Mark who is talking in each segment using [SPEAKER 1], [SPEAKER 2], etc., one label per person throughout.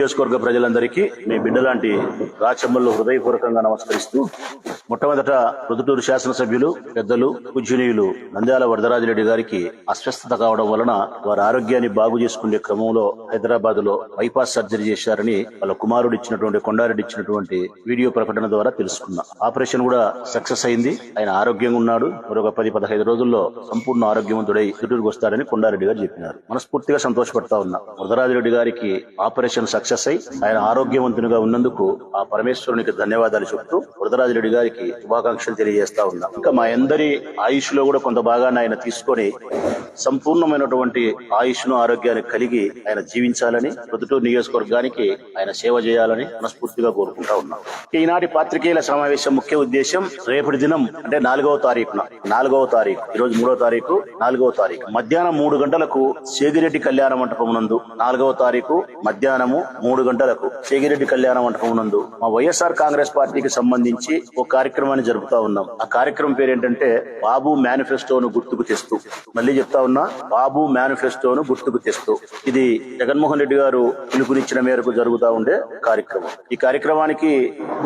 [SPEAKER 1] నియోజకవర్గ ప్రజలందరికీ మీ బిడ్డలాంటి రాచమ్మలు హృదయపూర్వకంగా నమస్కరిస్తూ మొట్టమొదట రుదుటూరు శాసనసభ్యులు పెద్దలు పూజనీయులు నంద్యాల వరదరాజిరెడ్డి గారికి అస్వస్థత కావడం వలన వారి ఆరోగ్యాన్ని బాగు చేసుకునే క్రమంలో హైదరాబాద్లో బైపాస్ సర్జరీ చేశారని వాళ్ళ కుమారుడు ఇచ్చినటువంటి కొండారెడ్డి ఇచ్చినటువంటి వీడియో ప్రకటన ద్వారా తెలుసుకున్నా. ఆపరేషన్ కూడా సక్సెస్ అయింది. ఆయన ఆరోగ్యంగా ఉన్నాడు. మరొక పది పదహైదు రోజుల్లో సంపూర్ణ ఆరోగ్యవంతుడై రుదుటూరుకు వస్తారని కొండారెడ్డి గారు చెప్పినారు. మనస్ఫూర్తిగా సంతోషపడతా ఉన్నా. వరదరాజిరెడ్డి గారికి ఆపరేషన్ సక్సెస్ అయి ఆయన ఆరోగ్యవంతునిగా ఉన్నందుకు ఆ పరమేశ్వరునికి ధన్యవాదాలు చెబుతూ వరదరాజిరెడ్డి గారికి శుభాకాంక్షలు తెలియజేస్తా ఉన్నా. ఇంకా మా అందరి ఆయుష్లో కూడా కొంత భాగాన్ని ఆయన తీసుకొని సంపూర్ణమైనటువంటి ఆయుష్ను ఆరోగ్యాన్ని కలిగి ఆయన జీవించాలని ప్రొద్దుటూరు నియోజకవర్గానికి ఆయన సేవ చేయాలని మనస్ఫూర్తిగా కోరుకుంటా ఉన్నాం. ఈనాటి పాత్రికేయుల సమావేశం ముఖ్య ఉద్దేశం రేపటి దినం అంటే నాలుగవ తారీఖున నాలుగవ తారీఖు ఈ రోజు మూడవ తారీఖు నాలుగవ తారీఖు. మధ్యాహ్నం మూడు గంటలకు సేగిరెడ్డి కళ్యాణ మంటపం నందు నాలుగవ తారీఖు మధ్యాహ్నము మూడు గంటలకు సేగిరెడ్డి కళ్యాణ మంటపం నందు మా వైఎస్ఆర్ కాంగ్రెస్ పార్టీకి సంబంధించి ఒక కార్యక్రమాన్ని జరుపుతా ఉన్నాం. ఆ కార్యక్రమం పేరు ఏంటంటే బాబు మేనిఫెస్టోను గుర్తుకు తెస్తూ. మళ్ళీ చెప్తా ఉన్నా బాబు మేనిఫెస్టోను గుర్తుకు తెస్తూ. ఇది జగన్మోహన్ రెడ్డి గారు పిలుపునిచ్చిన మేరకు జరుగుతా ఉండే కార్యక్రమం. ఈ కార్యక్రమానికి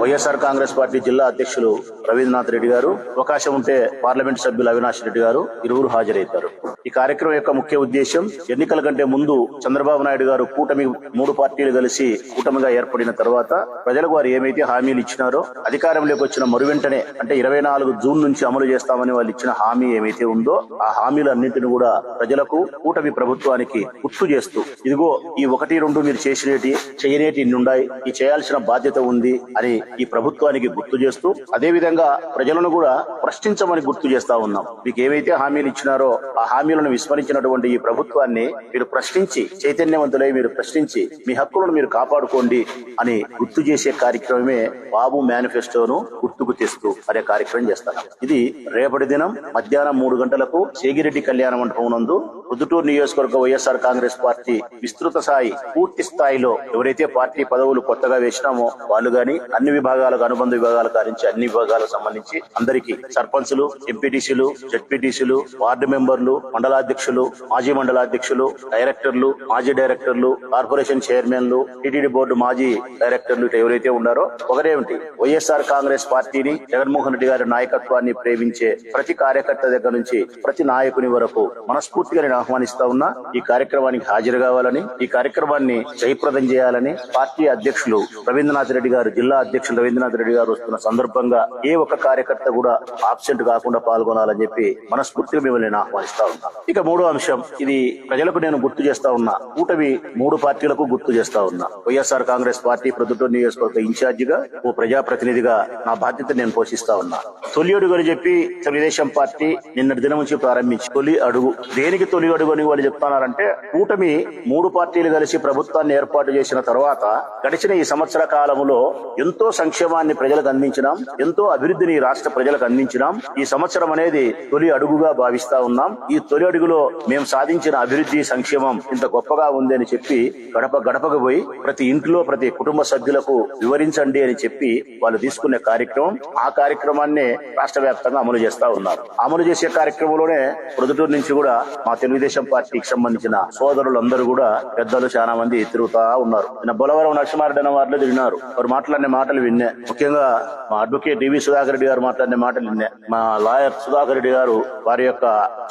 [SPEAKER 1] వైఎస్ఆర్ కాంగ్రెస్ పార్టీ జిల్లా అధ్యక్షులు రవీంద్రనాథ్ రెడ్డి గారు అవకాశం ఉంటే పార్లమెంట్ సభ్యులు అవినాష్ రెడ్డి గారు ఇరువురు హాజరవుతారు. ఈ కార్యక్రమం యొక్క ముఖ్య ఉద్దేశం ఎన్నికల కంటే ముందు చంద్రబాబు నాయుడు గారు కూటమి మూడు పార్టీలు కలిసి కూటమిగా ఏర్పడిన తర్వాత ప్రజలకు వారు ఏమైతే హామీలు ఇచ్చినారో అధికారంలోకి వచ్చిన మరు వెంటనే అంటే ఇరవై నాలుగు జూన్ నుంచి అమలు చేస్తామని వాళ్ళు ఇచ్చిన హామీ ఏమైతే ఉందో ఆ హామీలన్నింటిని కూడా ప్రజలకు కూటమి ప్రభుత్వానికి గుర్తు చేస్తూ ఇదిగో ఈ ఒకటి రెండు మీరు చేసినటి చేయనేటి ఇన్నుండాయి ఉన్నాయి ఈ చేయాల్సిన బాధ్యత ఉంది అని ఈ ప్రభుత్వానికి గుర్తు చేస్తూ అదే విధంగా ప్రజలను కూడా ప్రశ్నించమని గుర్తు చేస్తా ఉన్నాం. మీకు ఏవైతే హామీలు ఇచ్చినారో ఆ హామీలను విస్మరించినటువంటి ఈ ప్రభుత్వాన్ని మీరు ప్రశ్నించి చైతన్యవంతులై మీరు ప్రశ్నించి మీ హక్కులను మీరు కాపాడుకోండి అని గుర్తు చేసే కార్యక్రమమే బాబు మేనిఫెస్టోను గుర్తుకు తెస్తూ అనే కార్యక్రమం చేస్తారు. ఇది రేపటి దినం మధ్యాహ్నం మూడు గంటలకు సేగిరెడ్డి కళ్యాణ మండపం నందు రుదుటూరు నియోజకవర్గ వైఎస్ఆర్ కాంగ్రెస్ పార్టీ విస్తృత స్థాయి పూర్తి స్థాయిలో ఎవరైతే పార్టీ పదవులు కొత్తగా వేసినామో వాళ్ళు గాని అన్ని విభాగాలకు అనుబంధ విభాగాల గారించి అన్ని విభాగాలకు సంబంధించి అందరికీ సర్పంచులు ఎంపీటీసీలు జడ్పీటీసీలు వార్డు మెంబర్లు మండలాధ్యక్షులు మాజీ మండలాధ్యక్షులు డైరెక్టర్లు మాజీ డైరెక్టర్లు కార్పొరేషన్ చైర్మన్లు టీటీడీ బోర్డు మాజీ డైరెక్టర్లు ఎవరైతే ఉన్నారో ఒకరేమిటి? వైఎస్ఆర్ కాంగ్రెస్ పార్టీ పార్టీని జగన్మోహన్ రెడ్డి గారి నాయకత్వాన్ని ప్రేమించే ప్రతి కార్యకర్త దగ్గర నుంచి ప్రతి నాయకుని వరకు మనస్ఫూర్తిగా నేను ఆహ్వానిస్తా ఉన్నా. ఈ కార్యక్రమానికి హాజరు కావాలని ఈ కార్యక్రమాన్ని జయప్రదం చేయాలని పార్టీ అధ్యక్షులు రవీంద్రనాథ్ రెడ్డి గారు జిల్లా అధ్యక్షులు రవీంద్రనాథ్ రెడ్డి గారు వస్తున్న సందర్భంగా ఏ ఒక్క కార్యకర్త కూడా ఆబ్సెంట్ కాకుండా పాల్గొనాలని చెప్పి మనస్ఫూర్తిగా మిమ్మల్ని నేను ఆహ్వానిస్తా ఉన్నా. ఇక మూడో అంశం ఇది ప్రజలకు నేను గుర్తు చేస్తా ఉన్నా. కూటమి మూడు పార్టీలకు గుర్తు చేస్తా ఉన్నా. వైఎస్ఆర్ కాంగ్రెస్ పార్టీ ప్రొద్దుటూరు నియోజకవర్గ ఇన్ఛార్జిగా ఓ ప్రజాప్రతినిధిగా నా బాధ్యత నేను పోషిస్తా ఉన్నా. తొలి అడుగు అని చెప్పి తెలుగుదేశం పార్టీ నిన్నటి దినం నుంచి ప్రారంభించి తొలి అడుగు. దేనికి తొలి అడుగు అని వాళ్ళు చెప్తున్నారంటే కూటమి మూడు పార్టీలు కలిసి ప్రభుత్వాన్ని ఏర్పాటు చేసిన తర్వాత గడిచిన ఈ సంవత్సర కాలంలో ఎంతో సంక్షేమాన్ని ప్రజలకు అందించినాం ఎంతో అభివృద్ధిని రాష్ట్ర ప్రజలకు అందించినాం. ఈ సంవత్సరం అనేది తొలి అడుగుగా భావిస్తా ఉన్నాం. ఈ తొలి అడుగులో మేము సాధించిన అభివృద్ధి సంక్షేమం ఇంత గొప్పగా ఉంది అని చెప్పి గడప గడపకు పోయి ప్రతి ఇంట్లో ప్రతి కుటుంబ సభ్యులకు వివరించండి అని చెప్పి వాళ్ళు తీసుకునే కార్యక్రమం ఆ కార్యక్రమాన్ని రాష్ట్ర వ్యాప్తంగా అమలు చేస్తా ఉన్నారు. అమలు చేసే కార్యక్రమంలోనే ప్రొద్దుటూరు నుంచి కూడా మా తెలుగుదేశం పార్టీకి సంబంధించిన సోదరులందరూ కూడా పెద్దలు చాలా మంది తిరుగుతా ఉన్నారు. నిన్న బొలవరం నరసింహారెడ్డి వారిలో తిరిగినారు. వారు మాట్లాడిన మాటలు విన్నే. ముఖ్యంగా మా అడ్వకేట్ డివి సుధాకర్ రెడ్డి గారు మాట్లాడిన మాటలు విన్నే. మా లాయర్ సుధాకర్ రెడ్డి గారు వారి యొక్క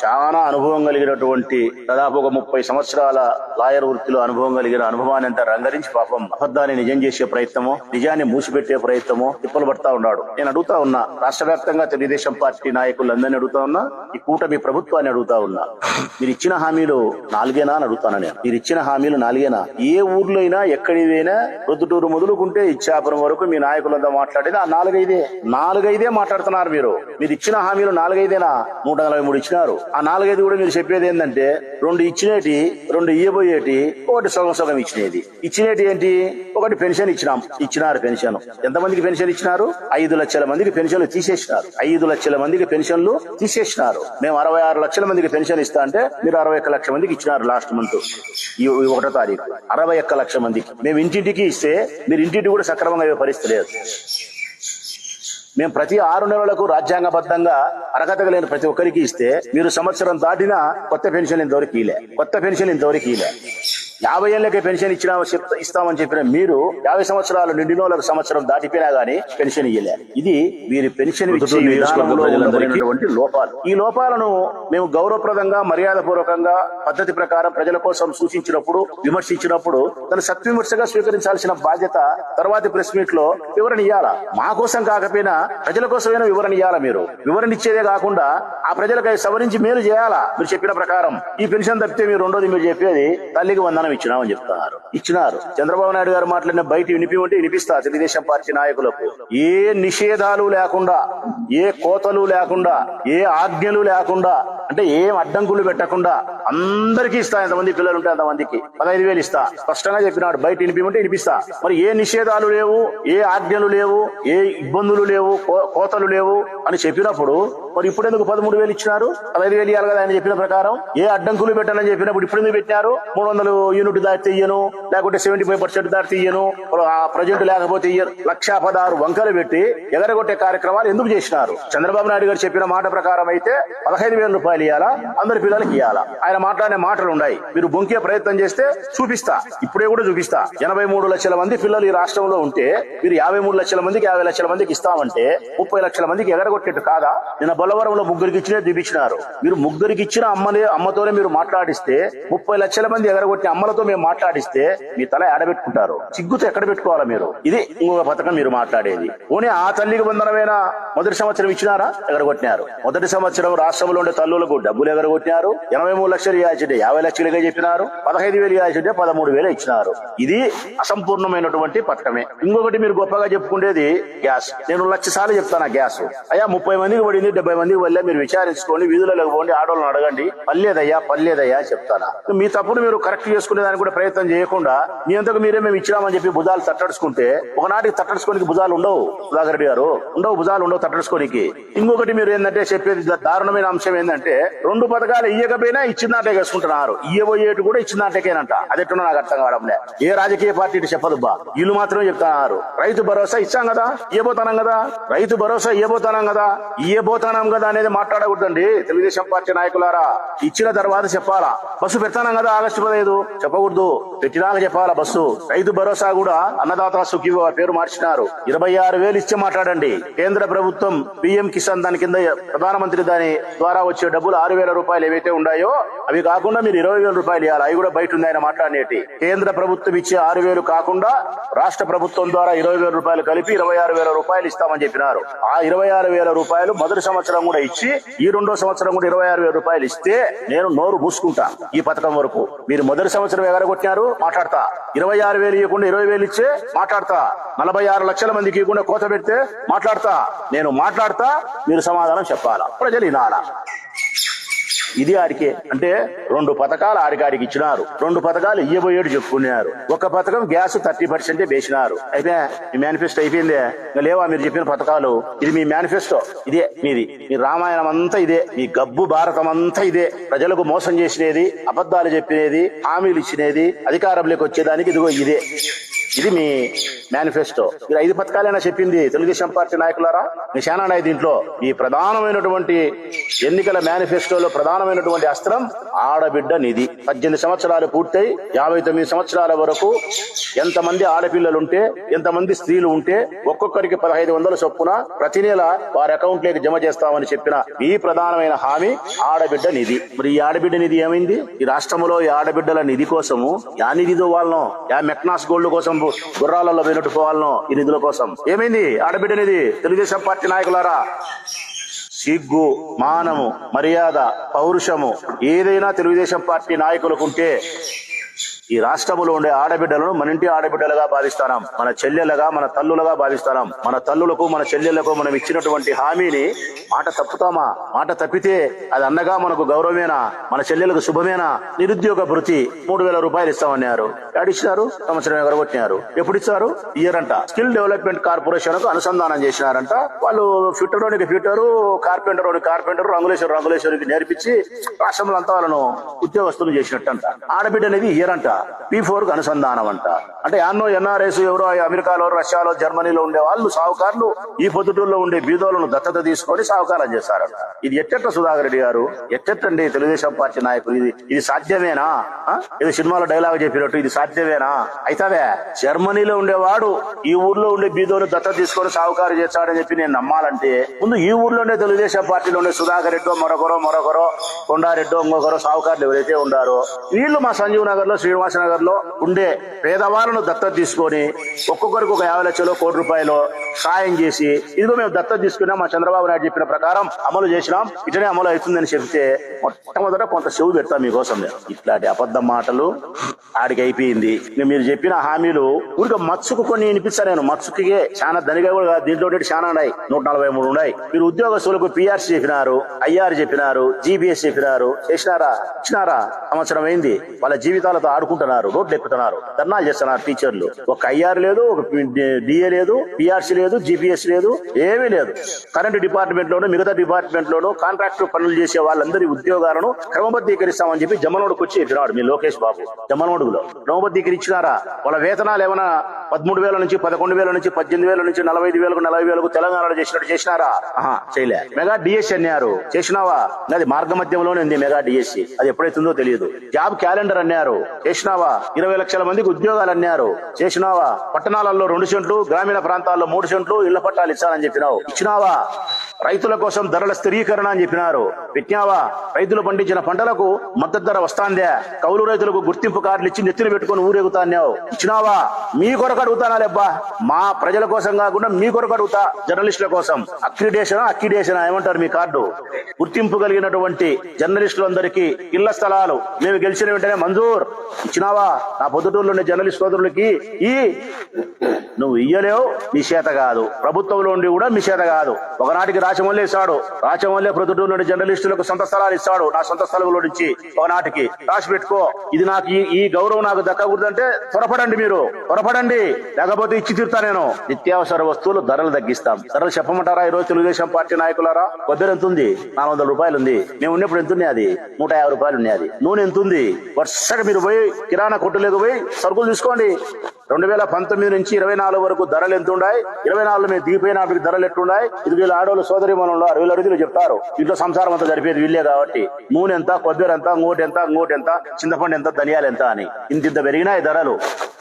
[SPEAKER 1] చాలా అనుభవం కలిగినటువంటి దాదాపు ఒక ముప్పై సంవత్సరాల లాయర్ వృత్తిలో అనుభవం కలిగిన అనుభవాన్ని అంతా రంగరించి పాపం అబద్ధాన్ని నిజం చేసే ప్రయత్నము నిజాన్ని మూసిపెట్టే ప్రయత్నము తిప్పలు పడతా ఉన్నాడు. నేను అడుగుతా ఉన్నా రాష్ట్ర వ్యాప్తంగా తెలుగుదేశం పార్టీ నాయకులందరినీ అడుగుతా ఉన్నా ఈ కూటమి ప్రభుత్వాన్ని అడుగుతా ఉన్నా. మీరు ఇచ్చిన హామీలు నాలుగేనా అని అడుగుతాను నేను. మీరు ఇచ్చిన హామీలు నాలుగేనా? ఏ ఊర్లో అయినా ఎక్కడిదైనా ప్రొద్దుటూరు మొదలుకుంటే ఇచ్చాపురం వరకు మీ నాయకులంతా మాట్లాడేది. ఆ నాలుగైదే. నాలుగైదే మాట్లాడుతున్నారు మీరు. మీరు ఇచ్చిన హామీలు నాలుగైదేనా? నూట నలభై మూడు ఇచ్చినారు. ఆ నాలుగైదు కూడా మీరు చెప్పేది ఏంటంటే రెండు ఇచ్చినేటి రెండు ఇయ్యబోయేటి ఒకటి సగం సగం ఇచ్చినది. ఇచ్చినేటి ఏంటి? ఒకటి పెన్షన్ ఇచ్చినాం. ఇచ్చినారు పెన్షన్. ఎంతమందికి పెన్షన్ ఇచ్చినారు? ఐదు లక్షలు మందికి పెన్షన్లు తీసేసినారు. ఐదు లక్షల మందికి పెన్షన్లు తీసేసినారు. మేము అరవై ఆరు లక్షల మందికి పెన్షన్ ఇస్తా అంటే మీరు అరవై ఒక్క లక్ష మందికి ఇచ్చినారు లాస్ట్ మంత్. ఈ ఒకటో తారీఖు. అరవై ఒక్క లక్ష మందికి. మేము ఇంటింటికి ఇస్తే మీరు ఇంటింటి కూడా సక్రమంగా ఇవ్వ పరిస్థితి లేదు మేము ప్రతి ఆరు నెలలకు రాజ్యాంగబద్ధంగా అర్హత లేని ప్రతి ఒక్కరికి ఇస్తే మీరు సంవత్సరం దాటినా కొత్త పెన్షన్ ఇంతవరకు ఇలే కొత్త పెన్షన్ ఇంతవరకు ఇలే యాభై ఏళ్ళకే పెన్షన్ ఇచ్చిన ఇస్తామని చెప్పిన మీరు యాభై సంవత్సరాలు నిండిన వాళ్ళకి సంవత్సరం దాటిపోయినా గానీ పెన్షన్ ఇయ్యలే. ఇది వీరి పెన్షన్ ఉన్నటువంటి లోపాలు. ఈ లోపాలను మేము గౌరవప్రదంగా మర్యాద పూర్వకంగా పద్ధతి ప్రకారం ప్రజల కోసం సూచించినప్పుడు విమర్శించినప్పుడు దాన్ని సత్విమర్శగా స్వీకరించాల్సిన బాధ్యత తర్వాతి ప్రెస్ మీట్లో వివరణ ఇయ్యాలా? మా కోసం కాకపోయినా ప్రజల కోసమైనా వివరణ ఇయ్యాలా మీరు? వివరణ ఇచ్చేదే కాకుండా ఆ ప్రజలకు సవరించి మేలు చేయాలా? మీరు చెప్పిన ప్రకారం. ఈ పెన్షన్ తప్పితే మీరు రెండోది మీరు చెప్పేది తల్లికి వందనం ఇచ్చినామని చెప్తున్నారు. ఇచ్చినారు. చంద్రబాబు నాయుడు గారు మాట్లాడిన బయట వినిపిమంటే వినిపిస్తా తెలుగుదేశం పార్టీ నాయకులకు. ఏ నిషేధాలు లేకుండా ఏ కోతలు లేకుండా ఏ ఆజ్ఞలు లేకుండా అంటే ఏం అడ్డంకులు పెట్టకుండా అందరికీ ఇస్తా ఎంతమంది పిల్లలు ఉంటే అంతమందికి. పదహైదు వేలు ఇస్తా. స్పష్టంగా చెప్పినాడు బయట వినిపిమంటే వినిపిస్తా. మరి ఏ నిషేధాలు లేవు ఏ ఆజ్ఞలు లేవు ఏ ఇబ్బందులు లేవు కో- కోతలు లేవు అని చెప్పినప్పుడు మరి ఇప్పుడు ఎందుకు పదమూడు వేలు ఇచ్చినారు? పదహైదు వేలు ఇవ్వాలి కదా ఆయన చెప్పిన ప్రకారం. ఏ అడ్డంకులు పెట్టాలని చెప్పినప్పుడు ఇప్పుడు ఎందుకు పెట్టినారు? మూడు వందలు యూనిట్ దాటితే ఇయ్యను లేకుంటే సెవెంటీ ఫైవ్ పర్సెంట్ దాటితే ఇయ్యను ఆ ప్రజెంట్ లేకపోతే లక్ష పదహారు వంకలు పెట్టి ఎగరగొట్టే కార్యక్రమాలు ఎందుకు చేసినారు? చంద్రబాబు నాయుడు గారు చెప్పిన మాట ప్రకారం అయితే పదహైదు వేల రూపాయలు ఇవ్వాలా అందరి పిల్లలకి ఇవ్వాలా ఆయన మాట్లాడే మాటలు ఉన్నాయి. మీరు బొంకే ప్రయత్నం చేస్తే చూపిస్తా. ఇప్పుడే కూడా చూపిస్తా. ఎనభై మూడు లక్షల మంది పిల్లలు ఈ రాష్ట్రంలో ఉంటే మీరు యాభై మూడు లక్షల మందికి యాభై లక్షల మందికి ఇస్తామంటే ముప్పై లక్షల మందికి ఎగరగొట్టేట్టు కాదా? నిన్న బొల్లవరంలో ముగ్గురికి ఇచ్చినే చూపించినారు మీరు ముగ్గురికి ఇచ్చిన అమ్మలే అమ్మతోనే మీరు మాట్లాడిస్తే ముప్పై లక్షల మంది ఎగరగొట్టిన అమ్మలతో మేము మాట్లాడిస్తే మీ తల ఎడబెట్టుకుంటారు సిగ్గుతో ఎక్కడ పెట్టుకోవాలా మీరు? ఇది ఇంకొక పథకం మీరు మాట్లాడేది. పోనీ ఆ తల్లికి బంధనమైన మొదటి సంవత్సరం ఇచ్చినారా? ఎగరగొట్టినారు. మొదటి సంవత్సరం రాష్ట్రంలో ఉండే తల్లులకు డబ్బులు ఎగరగొట్టినారు. ఎనభై మూడు లక్షలు ఇవ్వాల్సింటే యాభై లక్షలుగా చెప్పినారు పదహైదు వేలు ఇవ్వాల్సిందే పదమూడు వేలు ఇచ్చినారు. ఇది అసంపూర్ణమైనటువంటి పట్టమే ఇంకొకటి మీరు గొప్పగా చెప్పుకునేది గ్యాస్. నేను లక్ష సార్లు చెప్తాను గ్యాస్. అయ్యా ముప్పై మందికి పడింది డెబ్బై మందికి వల్లే మీరు విచారించుకోండి వీధులలో పోండి ఆడవాళ్ళని అడగండి. పల్లేదయ్యా పల్లేదయ్యా చెప్తానా. మీ తప్పుడు మీరు కరెక్ట్ చేసుకునే దానికి కూడా ప్రయత్నం చేయకుండా మీ అంతకు మీరే మేము ఇచ్చినామని చెప్పి భుజాలు తట్టడుచుకుంటే ఒకనాటికి తట్టడుచుకోనికి భుజాలు ఉండవు సుధాకర్ రెడ్డి గారు. ఉండవు భుజాలు ఉండవు తట్టడుచుకోనికి. ఇంకొకటి మీరు ఏంటంటే చెప్పేది దారుణమైన అంశం ఏంటంటే రెండు పథకాలు ఇయ్యకపోయినా దాంట్లో వేసుకుంటున్నారు ఇయ్యబోయేటి కూడా ఇచ్చిందాటకేనంట అదెట్టున్నా నాకు అర్థం కావడంలే ఏ రాజకీయ పార్టీ ఇటు చెప్పదు బా. వీళ్ళు మాత్రమే చెప్తున్నారు. రైతు భరోసా ఇచ్చాం కదా? ఇయ్యబోతానం కదా? రైతు భరోసా ఇయ్యబోతానం కదా? ఇయ్యబోతానం కదా అనేది మాట్లాడకూడదండి. తెలుగుదేశం పార్టీ నాయకులారా ఇచ్చిన తర్వాత చెప్పాలా? బస్సు పెడతానం కదా ఆగస్టు పదహైదు? చెప్పకూడదు. పెట్టినాక చెప్పాలా బస్సు? రైతు భరోసా కూడా అన్నదాత సుఖీవ పేరు మార్చినారు. ఇరవై ఆరు వేలు ఇచ్చి మాట్లాడండి. కేంద్ర ప్రభుత్వం పిఎం కిసాన్ దాని కింద ప్రధానమంత్రి దాని ద్వారా వచ్చే డబ్బులు ఆరు వేల రూపాయలు ఏవైతే ఉన్నాయో అవి కాకుండా మీరు ఇరవై వేల రూపాయలు ఇవ్వాలి అవి కూడా బయట ఉంది ఆయన మాట్లాడేటి కేంద్ర ప్రభుత్వం ఇచ్చే ఆరు వేలు కాకుండా రాష్ట్ర ప్రభుత్వం ద్వారా ఇరవై వేల రూపాయలు కలిపి ఇరవై ఆరు వేల రూపాయలు ఇస్తామని చెప్పినారు. ఆ ఇరవై ఆరు వేల రూపాయలు మొదటి సంవత్సరం కూడా ఇచ్చి ఈ రెండో సంవత్సరం కూడా ఇరవై ఆరు వేల రూపాయలు ఇస్తే నేను నోరు మూసుకుంటా ఈ పథకం వరకు. మీరు మొదటి సంవత్సరం ఎగరగొట్టినారు మాట్లాడతా. ఇరవై ఆరు వేలు ఇవ్వకుండా ఇరవై వేలు ఇచ్చే మాట్లాడతా. నలభై ఆరు లక్షల మందికి ఇవ్వకుండా కోత పెడితే మాట్లాడతా. నేను మాట్లాడతా మీరు సమాధానం చెప్పాలా? ప్రజలు వినాలా? ఇది ఆడికే అంటే రెండు పథకాలు ఆడికాడికి ఇచ్చినారు. రెండు పథకాలు ఇయ్యబోయేడు చెప్పుకున్నారు. ఒక పథకం గ్యాస్ థర్టీ పర్సెంట్ వేసినారు. అయితే మీ మేనిఫెస్టో అయిపోయిందే? లేవా మీరు చెప్పిన పథకాలు? ఇది మీ మేనిఫెస్టో. ఇదే మీది. మీ రామాయణం అంతా ఇదే. మీ గబ్బు భారతం అంతా ఇదే. ప్రజలకు మోసం చేసినది అబద్ధాలు చెప్పినది హామీలు ఇచ్చినది అధికారంలోకి వచ్చేదానికి ఇదిగో ఇదే. ఇది మీ మేనిఫెస్టో ఇది ఐదు పథకాలైనా చెప్పింది తెలుగుదేశం పార్టీ నాయకులారా? మీ శానా దీంట్లో ఈ ప్రధానమైనటువంటి ఎన్నికల మేనిఫెస్టోలో ప్రధానమైనటువంటి అస్త్రం ఆడబిడ్డ నిధి. పద్దెనిమిది సంవత్సరాలు పూర్తయి యాభై తొమ్మిది సంవత్సరాల వరకు ఎంతమంది ఆడపిల్లలు ఉంటే ఎంతమంది స్త్రీలు ఉంటే ఒక్కొక్కరికి పదహైదు వందల చొప్పున ప్రతి నెల వారి అకౌంట్లోకి జమ చేస్తామని చెప్పిన ఈ ప్రధానమైన హామీ ఆడబిడ్డ నిధి. మరి ఈ ఆడబిడ్డ నిధి ఏమైంది? ఈ రాష్ట్రంలో ఈ ఆడబిడ్డల నిధి కోసము యా నిధితో వాళ్ళను యా మెక్నాస్ గోల్డ్ కోసం గుర్రాలలో పోయినట్టు పోవాలను ఈ నిధుల కోసం. ఏమైంది? ఆడబిడ్డనేది తెలుగుదేశం పార్టీ నాయకులారా? సిగ్గు మానము మర్యాద పౌరుషము ఏదైనా తెలుగుదేశం పార్టీ నాయకులకు ఉంటే ఈ రాష్ట్రంలో ఉండే ఆడబిడ్డలను మన ఇంటి ఆడబిడ్డలుగా భావిస్తాం మన చెల్లెలుగా మన తల్లులుగా భావిస్తాం మన తల్లులకు మన చెల్లెళ్ళకు మనం ఇచ్చినటువంటి హామీని మాట తప్పుతామా? మాట తప్పితే అది అన్నగా మనకు గౌరవమేనా? మన చెల్లెలకు శుభమేనా? నిరుద్యోగ భృతి మూడు వేల రూపాయలు ఇస్తామన్నారు. ఇచ్చినారు? సంవత్సరం ఎగరగొట్టినారు ఎప్పుడు ఇచ్చారు? ఇయర్ అంట. స్కిల్ డెవలప్మెంట్ కార్పొరేషన్కు అనుసంధానం చేసినారంట. వాళ్ళు ఫిట్టరోనికి ఫిట్టరు కార్పెంటర్ కార్పెంటర్ రంగులేశ్వర రంగులేశ్వరికి నేర్పించి రాష్ట్రంలో అంతా వాళ్ళను ఉద్యోగస్తులు చేసినట్టంట. ఆడబిడ్డ అనేది ఇయర్ అంట. పి ఫోర్కు అనుసంధానం అంట అంటే యాన్నో ఎన్ఆర్ఎస్ ఎవరో అమెరికాలో రష్యాలో జర్మనీలో ఉండే వాళ్ళు సావుకారులు ఈ పొద్దుటూరులో ఉండే బీదోలను దత్తత తీసుకొని సావుకారం చేశారంట. ఇది ఎట్టెట్ట సుధాకర్ రెడ్డి గారు? ఎట్టెట్టండి తెలుగుదేశం పార్టీ నాయకులు? ఇది ఇది సాధ్యమేనా? ఇది సినిమాలో డైలాగ్ చెప్పినట్టు ఇది సాధ్యమేనా? అయితవే? జర్మనీలో ఉండేవాడు ఈ ఊర్లో ఉండే బీదోలు దత్త తీసుకొని సావుకారు చేస్తాడని చెప్పి నేను నమ్మాలంటే ముందు ఈ ఊర్లోనే తెలుగుదేశం పార్టీలో ఉండే సుధాకర్ రెడ్డో మరొకరో మరొకరో కొండారెడ్డో ఇంకొకరో సావుకారులు ఎవరైతే ఉండారో వీళ్ళు మా సంజీవ్ నగర్లో శ్రీనివాస నగర్లో ఉండే పేదవాళ్ళను దత్తత తీసుకొని ఒక్కొక్కరికి ఒక యాభై లక్షలు కోటి రూపాయలు సాయం చేసి ఇదిగో మేము దత్తత తీసుకున్నాం మా చంద్రబాబు నాయుడు చెప్పిన ప్రకారం అమలు చేసినాం ఇటనే అమలు అవుతుందని చెప్తే మొట్టమొదట కొంత చెవు పెడతాం మీకోసం ఇట్లాంటి అబద్ధ మాటలు ఆడికి అయిపోయింది. మీరు చెప్పిన హామీలు ఊరిక మత్సుకు కొన్ని వినిపిస్తా నేను మత్సుకే చాలా ధనిగా కూడా దీంట్లో చాలా ఉన్నాయి నూట నలభై మూడు ఉన్నాయి. మీరు ఉద్యోగస్తులకు పిఆర్సీ చెప్పినారు ఐఆర్ చెప్పినారు జీబీఎస్ చెప్పినారు చేసినారా ఇచ్చినారా? సంవత్సరం అయింది వాళ్ళ జీవితాలతో ఆడుకుంటున్నారు రోడ్లు ఎక్కుతున్నారు. ధర్నాలు చేస్తున్నారు టీచర్లు. ఒక ఐఆర్ లేదు ఒక డిఏ లేదు పిఆర్సీ లేదు జిపిఎస్ లేదు ఏమీ లేదు. కరెంట్ డిపార్ట్మెంట్ లోను మిగతా డిపార్ట్మెంట్ లోను కాంట్రాక్టు పనులు చేసే వాళ్ళందరి ఉద్యోగాలను క్రమబద్ధీకరిస్తామని చెప్పి జమనోడుకు వచ్చి ఎక్కినాడు మీ లోకేష్ బాబు జమనోడుగులో క్రమబద్ధీకరించినారా? వాళ్ళ వేతనాలు ఏమైనా పదమూడు వేల నుంచి పదకొండు వేల నుంచి పద్దెనిమిది వేల నుంచి నలభై ఐదు వేలకు నలభై వేలకు తెలంగాణలో చేసినట్టు చేసినారా? చేయలే. మెగా డిఎస్సి అన్నారు. చేసినావా? అది మార్గ మధ్యంలోనే ఉంది మెగా డిఎస్సి. అది ఎప్పుడైతుందో తెలియదు. జాబ్ క్యాలెండర్ అన్నారు. చేసినావా? ఇరవై లక్షల మందికి ఉద్యోగాలు అన్నారు. చేసినావా? పట్టణాలలో రెండు సెంట్లు గ్రామీణ ప్రాంతాల్లో మూడు సెంట్లు ఇళ్ళ పట్టాలు ఇచ్చానని చెప్పినావు. ఇచ్చినావా? రైతుల కోసం ధరల స్థిరీకరణ అని చెప్పినారు. విజ్ఞావా రైతులు పండించిన పంటలకు మద్దతు ధర వస్తాందే. కౌలు రైతులకు గుర్తింపు కార్డులు ఇచ్చి నెత్తిన పెట్టుకుని ఊరేగుతాన్నావు ఇచ్చినావా? మీ కొరకు అడుగుతానా లేబ్బా? మా ప్రజల కోసం కాకుండా మీ కొరకు అడుగుతా జర్నలిస్టుల కోసం. అక్రిడేషన్ అక్రిడేషన్ ఏమంటారు మీ కార్డు? గుర్తింపు కలిగినటువంటి జర్నలిస్టులందరికీ ఇళ్ళ స్థలాలు. మేము గెలిచిన వెంటనే మంజూర్. ఇచ్చినావా? నా పొద్దుటూరులో జర్నలిస్ట్ సోదరులకి ఈ నువ్వు ఇయ్యలేవు మీ చేత కాదు. ప్రభుత్వంలో ఉండి కూడా మీ చేత కాదు. ఒకనాటికి రాచమల్లె ఇస్తాడు. రాచమల్లె ప్రొద్దుటూరు నుండి జర్నలిస్టులకు సొంత స్థలాలు ఇస్తాడు. నా సొంత స్థలంలో నుంచి ఒకనాటికి. రాసి పెట్టుకో. ఇది నాకు ఈ- గౌరవం నాకు దక్కకూడదంటే త్వరపడండి మీరు. త్వరపడండి. లేకపోతే ఇచ్చి తీరుతా నేను. నిత్యావసర వస్తువులు ధరలు తగ్గిస్తాం. ధరలు చెప్పమంటారా ఈ రోజు తెలుగుదేశం పార్టీ నాయకులారా? కొబ్బరి ఎంత ఉంది నాలుగు వందల రూపాయలు ఉంది. మేము ఉన్నప్పుడు ఎంత ఉన్నాయి అది? నూట యాభై రూపాయలు ఉన్నాయి అది. నూనె ఎంత ఉంది వరుసగా మీరు పోయి కిరాణా కొట్టు లేకపోయి సరుకులు తీసుకోండి. రెండు వేల పంతొమ్మిది నుంచి ఇరవై నాలుగు వరకు ధరలు ఎంత ఉన్నాయి ఇరవై నాలుగు మీద దిగిపోయినప్పటికి ధరలు ఎట్లున్నాయి? ఇది వీళ్ళ ఆడవాళ్ళు సోదరి మనంలో అరవై అరుదులు చెప్తారు. ఇంట్లో సంసారం అంతా జరిపేది వీళ్ళే కాబట్టి. నూనె ఎంత కొబ్బరి ఎంత ఇంకోటి ఎంత ఇంకోటి ఎంత చింతపండు ఎంత ధనియాలు ఎంత అని. ఇంత ఇంత పెరిగినాయి ధరలు.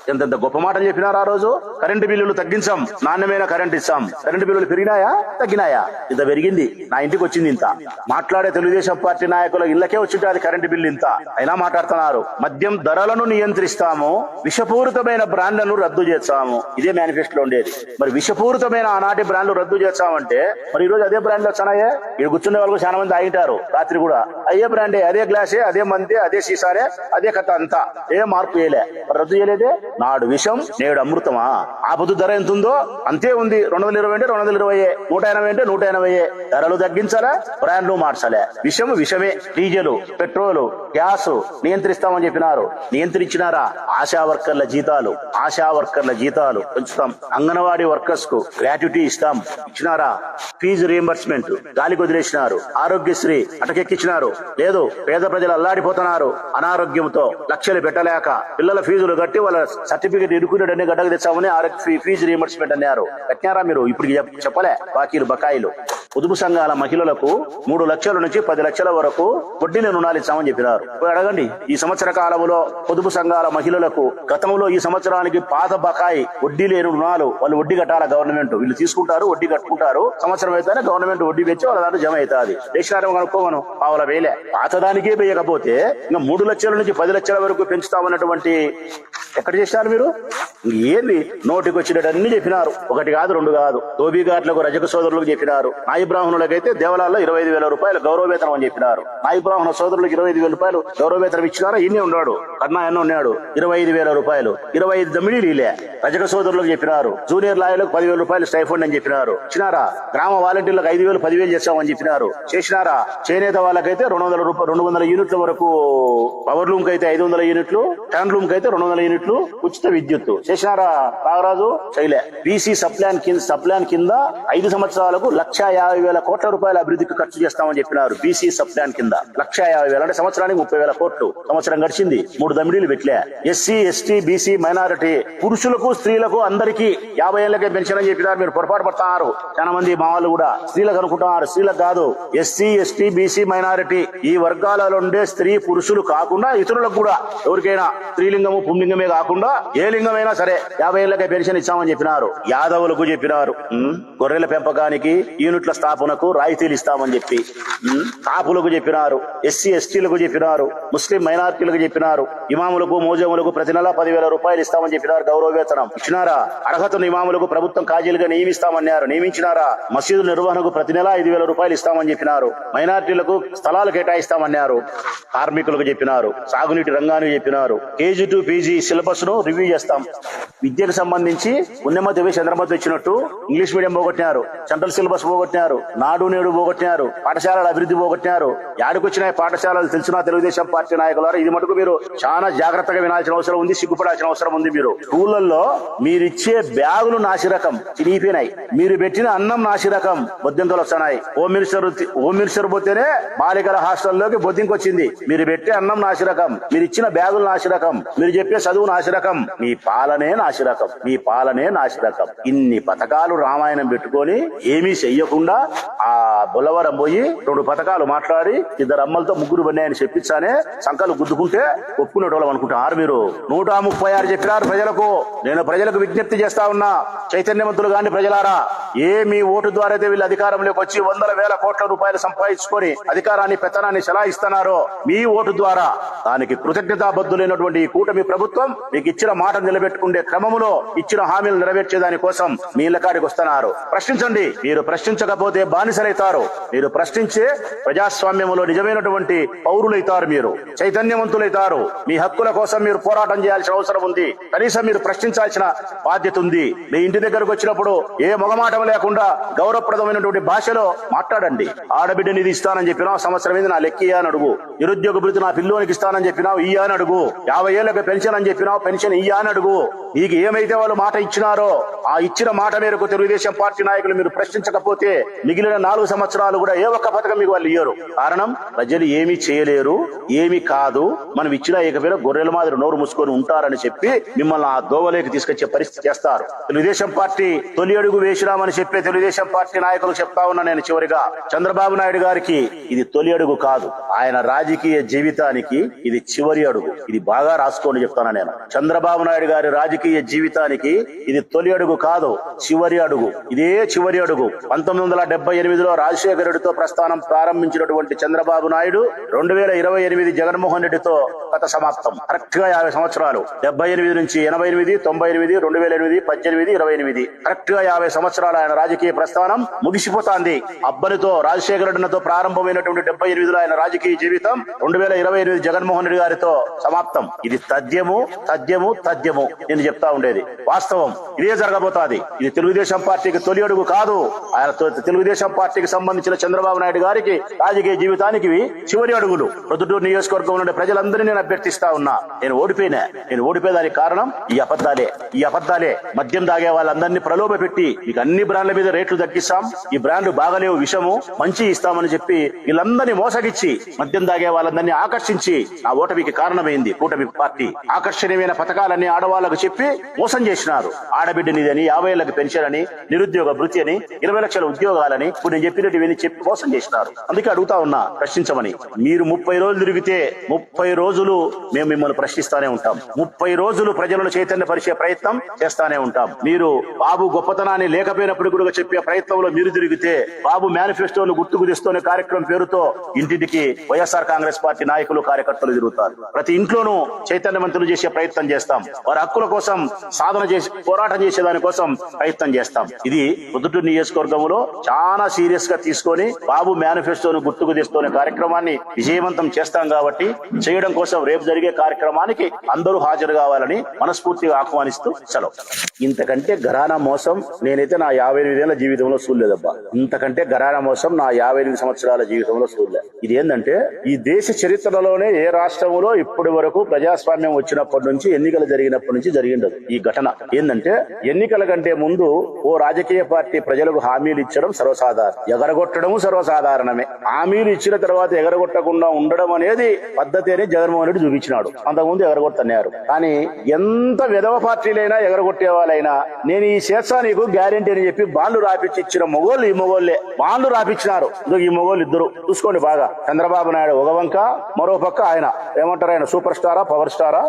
[SPEAKER 1] ఎంతెంత గొప్ప మాటలు చెప్పినారు ఆ రోజు? కరెంటు బిల్లులు తగ్గించాం నాణ్యమైన కరెంట్ ఇస్తాం. కరెంటు బిల్లులు పెరిగినాయా? తగ్గినాయా? ఇంత పెరిగింది. నా ఇంటికి వచ్చింది ఇంత. మాట్లాడే తెలుగుదేశం పార్టీ నాయకుల ఇళ్ళకే వచ్చింటే అది కరెంటు బిల్లు ఇంత. అయినా మాట్లాడుతున్నారు. మద్యం ధరలను నియంత్రిస్తాము విషపూరితమైన బ్రాండ్లను రద్దు చేస్తాము. ఇదే మేనిఫెస్టో ఉండేది. మరి విషపూరితమైన ఆనాటి బ్రాండ్లు రద్దు చేస్తామంటే మరి ఈ రోజు అదే బ్రాండ్లు వచ్చానాయే? ఇక్కడ కూర్చునే వాళ్ళకు చాలా మంది ఆగింటారు. రాత్రి కూడా అదే బ్రాండే అదే గ్లాసే అదే మందే అదే సీసారే అదే కథ అంతా. ఏ మార్పు చేయలే. మరి రద్దు చేయలేదే? నాడు విషం నేడు అమృతమా? ఆ పొద్దు ధర ఎంత ఉందో అంతే ఉంది. రెండు వందల ఇరవై అంటే రెండు వందల ఇరవై నూట ఎనభై అంటే నూట ఎనభై ధరలు తగ్గించాలా? బ్రాండ్లు మార్చాలే? విషం విషమే. డీజిల్ పెట్రోల్ గ్యాస్ నియంత్రిస్తామని చెప్పినారు. నియంత్రించినారా? ఆశా వర్కర్ల జీతాలు. ఆశా వర్కర్ల జీతాలు పెంచుతాం. అంగన్వాడీ వర్కర్స్కు గ్రాట్యుటీ ఇస్తాం. ఇచ్చినారా? Fees reimbursement. గాలి వదిలేసినారు ఆరోగ్యశ్రీ అటకెక్కిచ్చినారు. లేదు పేద ప్రజలు అల్లాడిపోతున్నారు. అనారోగ్యంతో లక్షలు పెట్టలేక పిల్లల ఫీజులు కట్టి వాళ్ళ సర్టిఫికేట్ ఇరుకునేటన్ని గడ్డకు తెచ్చామని ఆరోగ్య ఫీజు రీఎంబర్స్మెంట్ అన్నారు. కట్టినారా మీరు? ఇప్పుడు చెప్పలే. బాకీలు బకాయిలు. పొదుపు సంఘాల మహిళలకు మూడు లక్షల నుంచి పది లక్షల వరకు వడ్డీని రుణాలు ఇచ్చామని చెప్పినారు అడగండి ఈ సంవత్సర కాలంలో పొదుపు సంఘాల మహిళలకు గతంలో ఈ సంవత్సరానికి పాత బకాయి వడ్డీ లేని రుణాలు వాళ్ళు వడ్డీ కట్టాల గవర్నమెంట్? వీళ్ళు తీసుకుంటారు వడ్డీ కట్టుకుంటారు సంవత్సరం అయితేనే గవర్నమెంట్ వడ్డీ పెంచి వాళ్ళ దాంట్లో జమ అవుతుంది. దేశారం కనుక్కోమను పావుల వేలే. పాతదానికే వేయకపోతే ఇంకా మూడు లక్షల నుంచి పది లక్షల వరకు పెంచుతామన్నటువంటి ఎక్కడ చేశారు మీరు? ఏంది? నోటికి వచ్చినట్టు చెప్పినారు. ఒకటి కాదు రెండు కాదు. ఘాట్లకు రజక సోదరులకు చెప్పినారు. నాయి బ్రాహ్మణులకైతే దేవాలయాల్లో ఇరవై ఐదు వేల రూపాయలు గౌరవ వేతనం అని చెప్పినారు. నాయి బ్రాహ్మణ సోదరులకు ఇరవై ఐదు వేల రూపాయలు గౌరవ వేతనం ఇచ్చినారా? ఇన్ని ఉన్నాడు. కన్నా ఎన్నో ఉన్నాడు. ఇరవై ఐదు వేల రూపాయలు. ఇరవై ఐదు దమ్మిడీలే రజక సోదరులకు చెప్పినారు. జూనియర్ లాయర్లకు పదివేల రూపాయలు స్టైఫండ్ అని చెప్పినారు. ఇచ్చినారా? గ్రామ వాలంటీర్లకు ఐదు వేలు పదివేలు చేస్తామని చెప్పినారు. చేసినారా? చేనేత వాళ్ళకైతే రెండు వందల రూపాయలు రెండు వందల యూనిట్ల వరకు పవర్ లూమ్ కైతే అయితే ఐదు వందల యూనిట్లు హ్యాండ్ లూమ్ కైతే అయితే రెండు వందల యూనిట్లు ఉచిత విద్యుత్ చేసినారా? నాగరాజు చేయలే. బీసీ సప్లాన్ కింద సప్లాన్ కింద ఐదు సంవత్సరాలకు లక్ష యాభై వేల కోట్ల రూపాయల అభివృద్ధికి ఖర్చు చేస్తామని చెప్పినారు బీసీ సబ్ ప్లాన్ కింద. లక్ష యాభై వేల అంటే సంవత్సరానికి ముప్పై వేల కోట్లు. సంవత్సరం గడిచింది. మూడు దమిడీలు పెట్టలే. ఎస్సీ ఎస్టీ బీసీ మైనారిటీ పురుషులకు స్త్రీలకు అందరికీ యాభై ఏళ్ళకే పెన్షన్ అని చెప్పినారు. మీరు పొరపాటు పడుతున్నారు. చాలా మంది మా వాళ్ళు కూడా స్త్రీలకు అనుకుంటున్నారు. స్త్రీలకు కాదు. ఎస్సీ ఎస్టీ బీసీ మైనారిటీ ఈ వర్గాలలో ఉండే స్త్రీ పురుషులు కాకుండా ఇతరులకు కూడా. ఎవరికైనా స్త్రీలింగము పుంలింగమే కాకుండా ఏ లింగమైనా సరే యాభై ఏళ్ళకే పెన్షన్ ఇచ్చామని చెప్పినారు. యాదవులకు చెప్పినారు. గొర్రెల పెంపకానికి యూనిట్ల స్థాపనకు రాయితీలు ఇస్తామని చెప్పి కాపులకు చెప్పినారు ఎస్సీ ఎస్టీలకు చెప్పినారు ముస్లిం మైనార్టీలకు చెప్పినారు ఇమాములకు మోజములకు ప్రతి నెల పదివేల రూపాయలు ఇస్తామని చెప్పినారు గౌరవ వేతనం ఇచ్చినారా? అర్హతను ఇమాములకు ప్రభుత్వం కాజీలుగా నియమిస్తామన్నారు. నియమించినారా? మసీదు నిర్వహణకు ప్రతి నెల ఐదు వేల రూపాయలు ఇస్తామని చెప్పినారు. మైనార్టీలకు స్థలాలు కేటాయిస్తామన్నారు. కార్మికులకు చెప్పినారు. సాగునీటి రంగానికి చెప్పినారు. కేజీ టు పీజీ సిలబస్ను రివ్యూ చేస్తాం. విద్యకు సంబంధించి ఉన్నమతి చంద్రమతి వచ్చినట్టు ఇంగ్లీష్ మీడియం పోగొట్టినారు. సెంట్రల్ సిలబస్ పోగొట్టినారు. నాడు నేడు పోగొట్టినారు. పాఠశాలల అభివృద్ధి పోగొట్టినారు. యాడికొచ్చిన పాఠశాలలు తెలిసిన తెలుగుదేశం పార్టీ నాయకులారు ఇది మటుకు మీరు చాలా జాగ్రత్తగా వినాల్సిన అవసరం ఉంది సిగ్గుపడాల్సిన అవసరం ఉంది మీరు. స్కూళ్ళలో మీరిచ్చే బ్యాగులు నాసిరకం చినిగిపోయినాయి. మీరు పెట్టిన అన్నం నాసిరకం బొద్దింకలు వస్తున్నాయి. హోమ్ మినిస్టర్ హోమ్ మినిస్టర్ పోతేనే బాలికల హాస్టల్లోకి బొద్దింకొచ్చింది. మీరు పెట్టే అన్నం నాసిరకం మీరు ఇచ్చిన బ్యాగులు నాసిరకం మీరు చెప్పే చదువు నాసిరకం మీ పాలనే నాసిరకం మీ పాలనే నాసిరకం. ఇన్ని పథకాలు రామాయణం పెట్టుకొని ఏమీ చెయ్యకుండా ఆ బొలవరం పోయి రెండు పథకాలు మాట్లాడి ఇద్దరు అమ్మలతో ముగ్గురు బండి చెప్పించానే సంఖలు గుద్దుకుంటే ఒప్పుకునేటోళ్ళం అనుకుంటారు మీరు? నూట ముప్పై ఆరు చెప్పినారు ప్రజలకు. నేను ప్రజలకు విజ్ఞప్తి చేస్తా ఉన్నా. చైతన్యవంతులు గాని ప్రజలారా ఏ మీ ఓటు ద్వారా అయితే వీళ్ళు అధికారంలోకి వచ్చి వందల వేల కోట్ల రూపాయలు సంపాదించుకొని అధికారాన్ని పెత్తనాన్ని చెలాయిస్తున్నారో మీ ఓటు ద్వారా. దానికి కృతజ్ఞతాబద్ధులైనటువంటి ఈ కూటమి ప్రభుత్వం మీకు ఇచ్చిన మాట నిలబెట్టుకునే క్రమములో ఇచ్చిన హామీలు నెరవేర్చే దానికోసం మీ ఇళ్ళ కాడికి వస్తున్నారు. ప్రశ్నించండి. మీరు ప్రశ్నించకపోతే బానిసలైతారు. మీరు ప్రశ్నించే ప్రజాస్వామ్యంలో నిజమైనటువంటి పౌరులైతారు మీరు. చైతన్యవంతులైతారు. మీ హక్కుల కోసం మీరు పోరాటం చేయాల్సిన అవసరం ఉంది. కనీసం మీరు ప్రశ్నించాల్సిన బాధ్యత ఉంది. మీ ఇంటి దగ్గరకు వచ్చినప్పుడు ఏ మొగమాటం లేకుండా గౌరవప్రదమైనటువంటి భాషలో మాట్లాడండి. ఆడబిడ్డ నిధి ఇస్తానని చెప్పినా సంవత్సరం మీద నా లెక్కియా అని అడుగు. నిరుద్యోగ భృతి నా పిల్లోనికి ఇస్తానని చెప్పినావు ఇయ్యా అని అడుగు. యాభై ఏళ్ళకి పెన్షన్ అని చెప్పినావు పెన్షన్ ఇయ్యా అని అడుగు. నీకు ఏమైతే వాళ్ళు మాట ఇచ్చినారో ఆ ఇచ్చిన మాట మేరకు తెలుగుదేశం పార్టీ నాయకులు మీరు ప్రశ్నించకపోతే మిగిలిన నాలుగు సంవత్సరాలు కూడా ఏ ఒక్క పథకం మీకు వాళ్ళు ఇయ్యరు. కారణం ప్రజలు ఏమీ చేయలేరు ఏమి కాదు. మనం ఇచ్చిన ఏకపైన గొర్రెల మాదిరి నోరు మూసుకొని ఉంటారని చెప్పి మిమ్మల్ని ఆ దోవలేకి తీసుకొచ్చే పరిస్థితి చేస్తారు. తెలుగుదేశం పార్టీ తొలి అడుగు వేసినామని చెప్పే తెలుగుదేశం పార్టీ నాయకులు చెప్తా ఉన్నా నేను చివరిగా. చంద్రబాబు నాయుడు గారికి ఇది తొలి అడుగు కాదు. ఆయన రాజకీయ జీవితానికి ఇది చివరి అడుగు. ఇది బాగా రాసుకోండి చెప్తాను నేను. చంద్రబాబు నాయుడు గారి రాజకీయ జీవితానికి ఇది తొలి అడుగు కాదు చివరి అడుగు. ఇదే చివరి అడుగు. పంతొమ్మిది వందల డెబ్బై ఎనిమిదిలో రాజశేఖర రెడ్డితో ప్రస్థానం ప్రారంభించినటువంటి చంద్రబాబు నాయుడు రెండు వేల ఇరవై ఎనిమిది జగన్మోహన్ రెడ్డితో గత సమాప్తం. కరెక్ట్గా యాభై సంవత్సరాలు. డెబ్బై ఎనిమిది నుంచి ఎనభై ఎనిమిది తొంభై ఎనిమిది రెండు వేల ఎనిమిది పద్దెనిమిది ఇరవై ఎనిమిది. కరెక్ట్గా యాభై సంవత్సరాల ఆయన రాజకీయ ప్రస్థానం ముగిసిపోతాంది. అబ్బనితో రాజశేఖర రెడ్డితో ప్రారంభమైనటువంటి డెబ్బై ఎనిమిదిలో ఆయన రాజకీయ జీవితం రెండు వేల ఇరవై ఎనిమిది జగన్మోహన్ రెడ్డి గారితో సమాప్తం. ఇది తథ్యము తథ్యము తథ్యము నేను చెప్తా ఉండేది. వాస్తవం. ఇదే జరగబోతాది. ఇది తెలుగుదేశం పార్టీకి తొలి అడుగు కాదు. ఆయన తెలుగుదేశం పార్టీకి సంబంధించిన చంద్రబాబు నాయుడు గారికి రాజకీయ జీవితానికి చివరి అడుగులు. ప్రొద్దుటూరు నియోజకవర్గం నుండి ప్రజలందరినీ నేను అభ్యర్థిస్తా ఉన్నా. నేను ఓడిపోయినా. నేను ఓడిపోయేదానికి కారణం ఈ అబద్దాలే ఈ అబద్దాలే మద్యం తాగే వాళ్ళందరినీ ప్రలోభ పెట్టి మీకు అన్ని బ్రాండ్ల మీద రేట్లు తగ్గిస్తాం. ఈ బ్రాండ్లు బాగలేవు విషము. మంచి ఇస్తామని చెప్పి వీళ్ళందరినీ మోసగిచ్చి మద్యం తాగే వాళ్ళందరినీ ఆకర్షించి నా ఓటమికి కారణమైంది కూటమి పార్టీ. ఆకర్షణీయమైన పథకాలన్నీ ఆడవాళ్ళకు చెప్పి మోసం చేసినారు. ఆడబిడ్డనిదని యాభై ఏళ్ళకు పెన్షన్ అని నిరుద్యోగ భృతి అని ఇరవై లక్షల ఉద్యోగాలని ఇప్పుడు నేను చెప్పినట్టు ఇవన్నీ చెప్పి మోసం చేసినారు. అందుకే అడుగుతా ఉన్నా ప్రశ్నించమని. మీరు ముప్పై రోజులు తిరిగితే ముప్పై రోజులు మేము మిమ్మల్ని ప్రశ్నిస్తానే ఉంటాం. ముప్పై రోజులు ప్రజలను చైతన్య పరిచే ప్రయత్నం చేస్తానే ఉంటాం. మీరు బాబు గొప్పతనాన్ని లేకపోయినప్పుడు కూడా చెప్పే ప్రయత్నంలో మీరు తిరిగితే బాబు మేనిఫెస్టోను గుర్తుకు తెస్తున్న కార్యక్రమం పేరుతో ఇంటింటికి వైఎస్ఆర్ కాంగ్రెస్ పార్టీ నాయకులు కార్యకర్తలు తిరుగుతారు. ప్రతి ఇంట్లోనూ చైతన్యవంతులు చేసే ప్రయత్నం చేస్తాం. వారి హక్కుల కోసం సాధన చేసి పోరాటం చేసే దాని కోసం ప్రయత్నం చేస్తాం. ఇది పొద్దుటూరు నియోజకవర్గంలో చాలా సీరియస్గా తీసుకొని బాబు మేనిఫెస్టోను గుర్తుకు తీసుకునే కార్యక్రమాన్ని విజయవంతం చేస్తాం కాబట్టి చేయడం కోసం రేపు జరిగే కార్యక్రమానికి అందరూ హాజరు కావాలని మనస్ఫూర్తిగా ఆహ్వానిస్తూ సెలవు. ఇంతకంటే ఘరానా మోసం నేనైతే నా యాభై ఎనిమిదేళ్ళ జీవితంలో చూడలేదబ్బా ఇంతకంటే ఘరానా మోసం నా యాభై ఎనిమిది సంవత్సరాల జీవితంలో చూడలే ఇది ఏంటంటే ఈ దేశ చరిత్రలోనే ఏ రాష్ట్రంలో ఇప్పటి వరకు ప్రజాస్వామ్యం వచ్చినప్పటి నుంచి ఎన్నికలు జరిగినప్పటి నుంచి జరిగిండదు ఈ ఘటన. ఏంటంటే ఎన్నికల కంటే ముందు ఓ రాజకీయ పార్టీ ప్రజలకు హామీలు ఇచ్చడం సర్వసాధారణం. ఎగరగొట్టడము సర్వసాధారణమే. హామీలు ఇచ్చిన తర్వాత ఎగరగొట్టకుండా ఉండడం అనేది పద్ధతి అని జగన్మోహన్ రెడ్డి చూపించినాడు. అంతకుముందు ఎగరగొట్టన్నారు కానీ ఎంత విధవ పార్టీలైనా ఎగరగొట్టే వాళ్ళైనా నేను ఈ చేస్తా నీకు గ్యారెంటీ అని చెప్పి బాండ్లు రాపిచ్చి ఇచ్చిన మొగోళ్ళు ఈ మొగోళ్ళే. బాండ్లు రాపిచ్చినారు. ఈ మొగోళ్ళు ఇద్దరు. చూసుకోండి బాగా. చంద్రబాబు నాయుడు ఒక వంక మరో పక్క ఆయన. ఏమంటారు ఆయన? సూపర్ స్టారా? పవర్ స్టారా?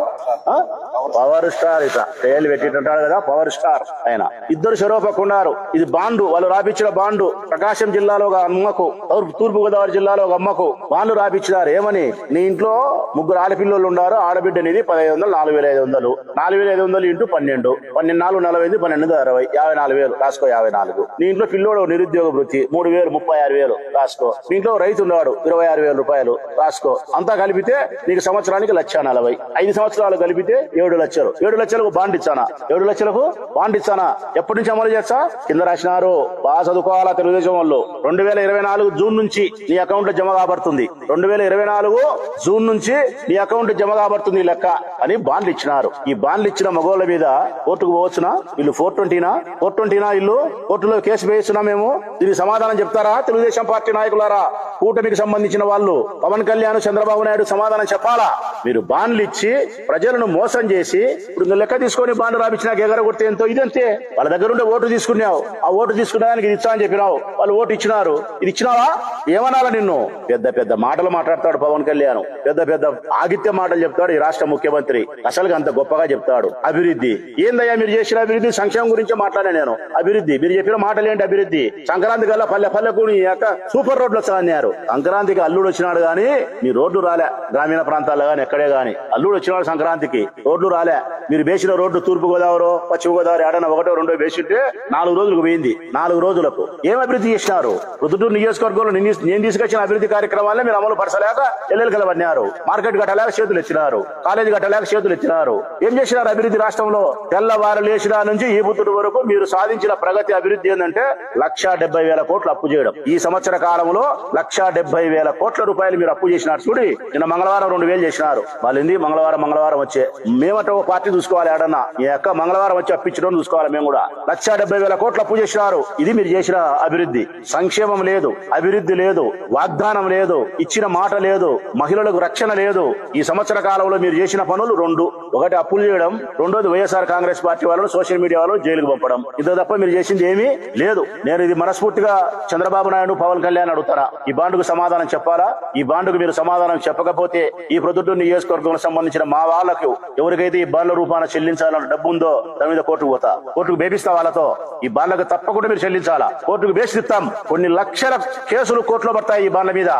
[SPEAKER 1] పవర్ స్టార్ ఇట పేర్లు పెట్టింటాడు కదా పవర్ స్టార్ ఆయన. ఇద్దరు చెరో పక్క ఉన్నారు. ఇది బాండు వాళ్ళు రాపిచ్చిన బాండు ప్రకాశం జిల్లాలో ఒక అమ్మకు తూర్పు గోదావరి జిల్లాలో ఒక అమ్మకు వాళ్ళు రాపిచ్చినారు. ఏమని? నీ ఇంట్లో ముగ్గురు ఆడపిల్లలు ఉన్నారు ఆడబిడ్డ అనేది పదహైదు వందలు నాలుగు వేల ఐదు వందలు. నాలుగు వేల ఐదు వందలు ఇంటూ పన్నెండు. పన్నెండు నాలుగు నలభై ఐదు పన్నెండు అరవై. యాభై నాలుగు వేలు రాసుకో యాభై నాలుగు. నీ ఇంట్లో పిల్లోడు నిరుద్యోగ వృత్తి మూడు వేలు ముప్పై ఆరు వేలు రాసుకో. నీ ఇంట్లో రైతు ఉన్నాడు ఇరవై ఆరు వేల రూపాయలు రాసుకో. అంతా కలిపితే నీకు సంవత్సరానికి లక్ష నలభై. ఐదు సంవత్సరాలు కలిపితే ఏడు లక్షలు. ఏడు లక్షలకు బాండ్ ఇచ్చానా? ఏడు లక్షలకు బాండ్ ఇచ్చానా? ఎప్పటి నుంచి అమలు చేస్తా? కింద రాసినారు. బాగా చదువుకో. చదువుకోవాలా తెలుగుదేశం వాళ్ళు రెండు వేల ఇరవై నాలుగు జూన్ నుంచి నీ అకౌంట్లో జమ కాబడుతుంది. రెండు వేల ఇరవై నాలుగు జూన్ నుంచి నీ అకౌంట్ జమ కాబడుతుంది ఈ లెక్క అని బాండ్లు ఇచ్చినారు. ఈ బాండ్లు ఇచ్చిన మగోళ్ళ మీద కోర్టుకు పోవచ్చునా? వీళ్ళు ఫోర్ ట్వంటీనా? ఫోర్ ట్వంటీనా ఇల్లు కోర్టులో కేసు వేయిస్తున్నా మేము? దీనికి సమాధానం చెప్తారా? తెలుగుదేశం పార్టీ నాయకులారా? కూటమికి సంబంధించిన వాళ్ళు పవన్ కళ్యాణ్ చంద్రబాబు నాయుడు సమాధానం చెప్పాలా? మీరు బాండ్లు ఇచ్చి ప్రజలను మోసం చేసి ఇప్పుడు లెక్క తీసుకొని బాండ్లు రాపించినాక ఎగరగొడితే ఎంతో? ఇదంతే? వాళ్ళ దగ్గర ఓటు తీసుకున్నావు. ఆ ఓటు తీసుకునేదానికి ఇది ఇచ్చా అని చెప్పినావు వాళ్ళు ఓటు ఇచ్చినారు. ఇది ఇచ్చినావా? ఏమనాలా నిన్ను? పెద్ద పెద్ద మాటలు మాట్లాడతాడు పవన్ కళ్యాణ్. పెద్ద పెద్ద ఆగిత్య మాటలు చెప్తాడు ఈ రాష్ట్ర ముఖ్యమంత్రి. అసలు అంత గొప్పగా చెప్తాడు. అభివృద్ధి. ఏందయ్యా మీరు చేసిన అభివృద్ధి? సంక్షేమం గురించి మాట్లాడాను నేను. అభివృద్ధి. మీరు చెప్పిన మాటలు ఏంటి అభివృద్ధి? సంక్రాంతి కల్లా పల్లె పల్లెకు యొక్క సూపర్ రోడ్లు వస్తాయన్నారు. సంక్రాంతికి అల్లుడు వచ్చినాడు గాని మీ రోడ్లు రాలే. గ్రామీణ ప్రాంతాల్లో గాని ఎక్కడే గాని. అల్లుడు వచ్చినాడు సంక్రాంతికి. రోడ్లు రాలే. మీరు వేసిన రోడ్డు తూర్పు గోదావరి పశ్చిమ గోదావరి ఆడన ఒకటో రెండో వేసింటే నాలుగు రోజులకు పోయింది. నాలుగు రోజులకు. ఏం అభివృద్ధి చేసినారు? రుదుటూరు నియోజకవర్గంలో నేను నేను తీసుకొచ్చిన అభివృద్ధి కార్యక్రమాలే మీరు అమలు పరచలేక ఎల్లెలు కలవన్నారు మార్కెట్ కట్టలేక చేతులు ఇచ్చినారు కాలేజీ కట్టలేక చేతులు ఇచ్చినారు ఏం చేసినారు అభివృద్ధి రాష్ట్రంలో? తెల్లవారు లేచిన నుంచి ఈ బుద్ధుడు వరకు మీరు సాధించిన ప్రగతి అభివృద్ధి ఏంటంటే లక్ష డెబ్బై వేల కోట్లు అప్పు చేయడం. ఈ సంవత్సర కాలంలో లక్ష డెబ్బై వేల కోట్ల రూపాయలు మీరు అప్పు చేసినారు చూడి. నిన్న మంగళవారం రెండు వేలు చేసినారు. వాళ్ళు మంగళవారం మంగళవారం వచ్చే. మేమట ఓ పార్టీ చూసుకోవాలి ఆడన్నా ఈ యొక్క మంగళవారం వచ్చి అప్పించడం చూసుకోవాలి మేము కూడా. లక్ష డెబ్బై వేల కోట్లు అప్పు చేసినారు. ఇది మీరు చేసిన అభివృద్ధి. సంక్షేమం లేదు అభివృద్ధి లేదు వాగ్దానం లేదు ఇచ్చిన మాట లేదు మహిళలకు రక్షణ లేదు. ఈ సంవత్సర కాలంలో మీరు చేసిన పనులు రెండు. ఒకటి అప్పులు చేయడం రెండోది వైఎస్ఆర్ కాంగ్రెస్ పార్టీ వాళ్ళను సోషల్ మీడియా వాళ్ళు జైలుకు పంపడం. ఇంత తప్ప మీరు చేసింది ఏమీ లేదు. నేను ఇది మనస్ఫూర్తిగా చంద్రబాబు నాయుడు పవన్ కళ్యాణ్ అడుగుతారా? ఈ బాండుకు సమాధానం చెప్పాలా? ఈ బాండుకు మీరు సమాధానం చెప్పకపోతే ఈ ప్రొద్దుటూరు నియోజకవర్గం సంబంధించిన మా వాళ్ళకు ఎవరికైతే ఈ బాండ్ల రూపాన చెల్లించాలన్న డబ్బు ఉందో దాని మీద కోర్టుకు పోతా. కోర్టుకు బేపిస్తా వాళ్ళతో. ఈ బాండ్లకు తప్పకుండా మీరు చెల్లించాలా? కోర్టుకు బేసిస్తాం కొన్ని లక్షల కేసులు కోర్టులో పడతాయి ఈ బాండ్ల మీద.